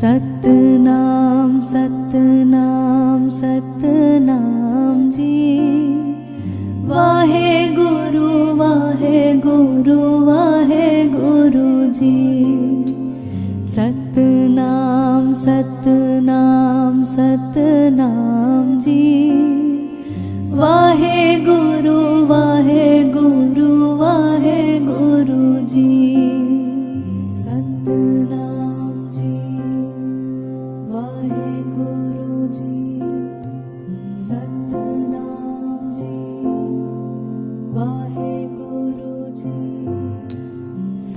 सत्नाम सतनाम सतनाम जी। वाहे गुरु वाहे गुरु वाहे गुरु गुरुजी सत्म सतनाम सतनाम जी। वाहे गुरु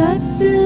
ਜੀ ਵਾਹਿਗੁਰੂ ਜੀ ਸਤਨਾਮ